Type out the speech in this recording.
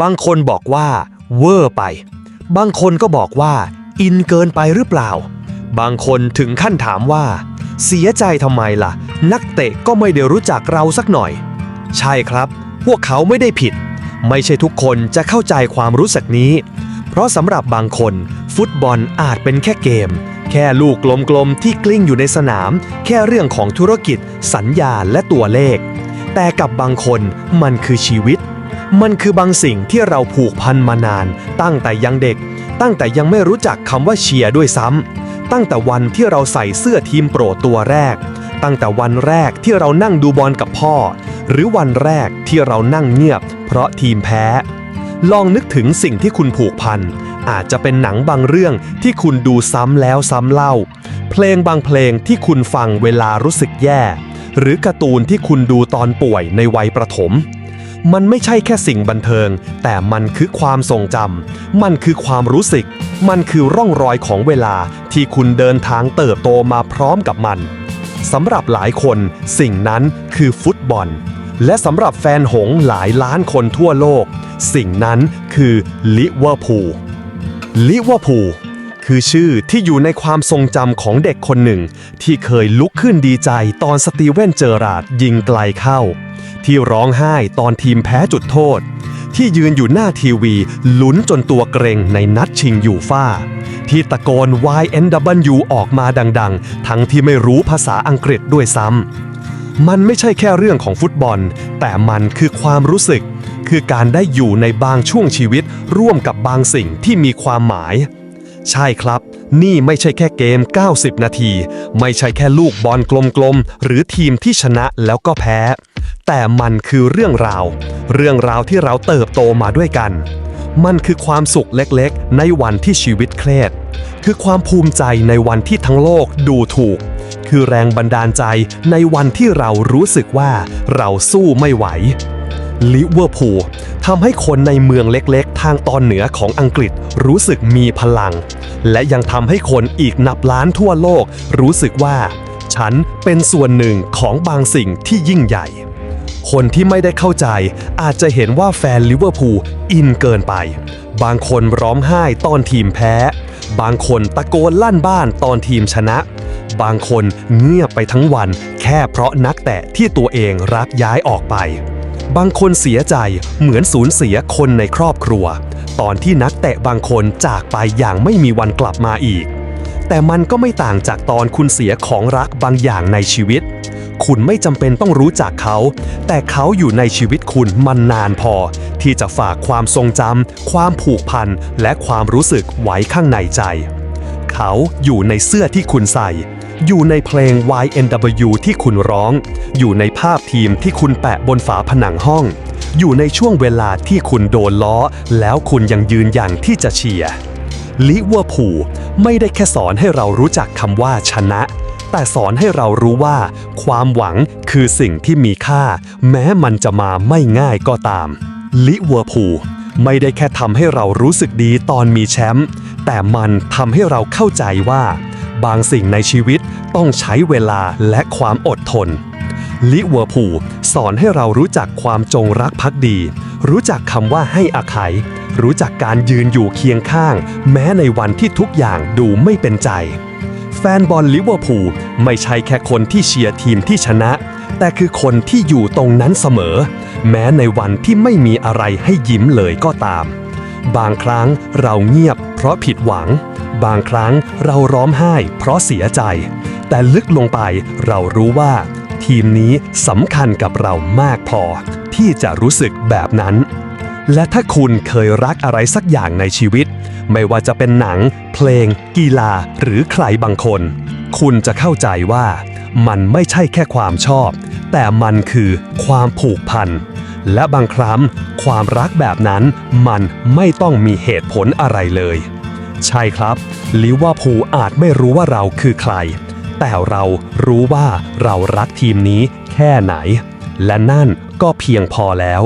บางคนบอกว่าเวอร์ไป บางคนก็บอกว่า อินเกินไปหรือเปล่า บางคนถึงขั้นถามว่า เสียใจทำไมล่ะ นักเตะก็ไม่ได้รู้จักเราสักหน่อย ใช่ครับ พวกเขาไม่ได้ผิด ไม่ใช่ทุกคนจะเข้าใจความรู้สึกนี้ เพราะสำหรับบางคน ฟุตบอลอาจเป็นแค่เกม แค่ลูกกลมๆที่กลิ้งอยู่ในสนาม แค่เรื่องของธุรกิจ สัญญาและตัวเลข แต่กับบางคนมันคือชีวิต มันคือบางสิ่งที่เราผูกพันมานาน ตั้งแต่ยังเด็ก ตั้งแต่ยังไม่รู้จักคำว่าเชียร์ด้วยซ้ำตั้งแต่วันที่เราใส่เสื้อทีมโปรดตัวแรก ตั้งแต่วันแรกที่เรานั่งดูบอลกับพ่อ หรือวันแรกที่เรานั่งเงียบ เพราะทีมแพ้ ลองนึกถึงสิ่งที่คุณผูกพัน อาจจะเป็นหนังบางเรื่องที่คุณดูซ้ำแล้วซ้ำเล่า เพลงบางเพลงที่คุณฟังเวลารู้สึกแย่ หรือการ์ตูนที่คุณดูตอนป่วยในวัยประถม มันไม่ใช่แค่สิ่งบันเทิง แต่มันคือความทรงจำมันคือความรู้สึก มันคือร่องรอยของเวลาที่คุณเดินทางเติบโตมาพร้อมกับมันสำหรับหลายคนสิ่งนั้นคือฟุตบอล และสำหรับแฟนหงหลายล้านคนทั่วโลก สิ่งนั้นคือลิเวอร์พูลลิเวอร์พูล คือชื่อที่อยู่ในความทรงจำของเด็กคนหนึ่ง ที่เคยลุกขึ้นดีใจตอนสตีเวนเจอราร์ดยิงไกลเข้า ที่ร้องไห้ตอนทีมแพ้จุดโทษ ที่ยืนอยู่หน้าทีวีลุ้นจนตัวเกรงในนัดชิงยูฟ่าที่ตะโกน YNW ออกมาดังๆ ทั้งที่ไม่รู้ภาษาอังกฤษด้วยซ้ำมันไม่ใช่แค่เรื่องของฟุตบอล แต่มันคือความรู้สึก คือการได้อยู่ในบางช่วงชีวิตร่วมกับบางสิ่งที่มีความหมาย ใช่ครับ นี่ไม่ใช่แค่เกม 90 นาที ไม่ใช่แค่ลูกบอลกลมๆ หรือทีมที่ชนะแล้วก็แพ้ แต่มันคือเรื่องราว เรื่องราวที่เราเติบโตมาด้วยกัน มันคือความสุขเล็กๆ ในวันที่ชีวิตเครียด คือความภูมิใจในวันที่ทั้งโลกดูถูก คือแรงบันดาลใจในวันที่เรารู้สึกว่าเราสู้ไม่ไหว ลิเวอร์พูลทำให้คนในเมืองเล็กๆ ทางตอนเหนือของอังกฤษรู้สึกมีพลัง และยังทำให้คนอีกนับล้านทั่วโลกรู้สึกว่า ฉันเป็นส่วนหนึ่งของบางสิ่งที่ยิ่งใหญ่ คนที่ไม่ได้เข้าใจอาจจะเห็นว่าแฟนลิเวอร์พูลอินเกินไป บางคนร้องไห้ตอนทีมแพ้ บางคนตะโกนลั่นบ้านตอนทีมชนะบางคนเงียบไปทั้งวัน แค่เพราะนักแตะที่ตัวเองรักย้ายออกไป บางคนเสียใจเหมือนสูญเสียคนในครอบครัว ตอนที่นักเตะบางคนจากไปอย่างไม่มีวันกลับมาอีก แต่มันก็ไม่ต่างจากตอนคุณเสียของรักบางอย่างในชีวิต คุณไม่จำเป็นต้องรู้จักเขา แต่เขาอยู่ในชีวิตคุณมันนานพอ ที่จะฝากความทรงจำความผูกพัน และความรู้สึกไว้ข้างในใจ เขาอยู่ในเสื้อที่คุณใส่ อยู่ในเพลง YNW ที่คุณร้อง อยู่ในภาพทีมที่คุณแปะบนฝาผนังห้อง อยู่ในช่วงเวลาที่คุณโดนล้อ แล้วคุณยังยืนอยันที่จะเชียร์ลิเวอร์พูลไม่ได้แค่สอนให้เรารู้จักคำว่าชนะ แต่สอนให้เรารู้ว่า ความหวังคือสิ่งที่มีค่า แม้มันจะมาไม่ง่ายก็ตามลิเวอร์พูลไม่ได้แค่ทำให้เรารู้สึกดีตอนมีแชมป์แต่มันทำให้เราเข้าใจว่า บางสิ่งในชีวิตต้องใช้เวลาและความอดทน ลิเวอร์พูลสอนให้เรารู้จักความจงรักภักดี รู้จักคำว่าให้อภัย รู้จักการยืนอยู่เคียงข้าง แม้ในวันที่ทุกอย่างดูไม่เป็นใจ แฟนบอลลิเวอร์พูลไม่ใช่แค่คนที่เชียร์ทีมที่ชนะ แต่คือคนที่อยู่ตรงนั้นเสมอ แม้ในวันที่ไม่มีอะไรให้ยิ้มเลยก็ตามบางครั้งเราเงียบ เพราะผิดหวัง บางครั้งเราร้องไห้ เพราะเสียใจ แต่ลึกลงไปเรารู้ว่า ทีมนี้สำคัญกับเรามากพอ ที่จะรู้สึกแบบนั้น และถ้าคุณเคยรักอะไรสักอย่างในชีวิต ไม่ว่าจะเป็นหนัง เพลง กีฬา หรือใครบางคน คุณจะเข้าใจว่ามันไม่ใช่แค่ความชอบ แต่มันคือความผูกพัน และบางครั้งความรักแบบนั้นมันไม่ต้องมีเหตุผลอะไรเลย ใช่ครับลิเวอร์พูลอาจไม่รู้ว่าเราคือใคร แต่เรารู้ว่าเรารักทีมนี้แค่ไหน และนั่นก็เพียงพอแล้ว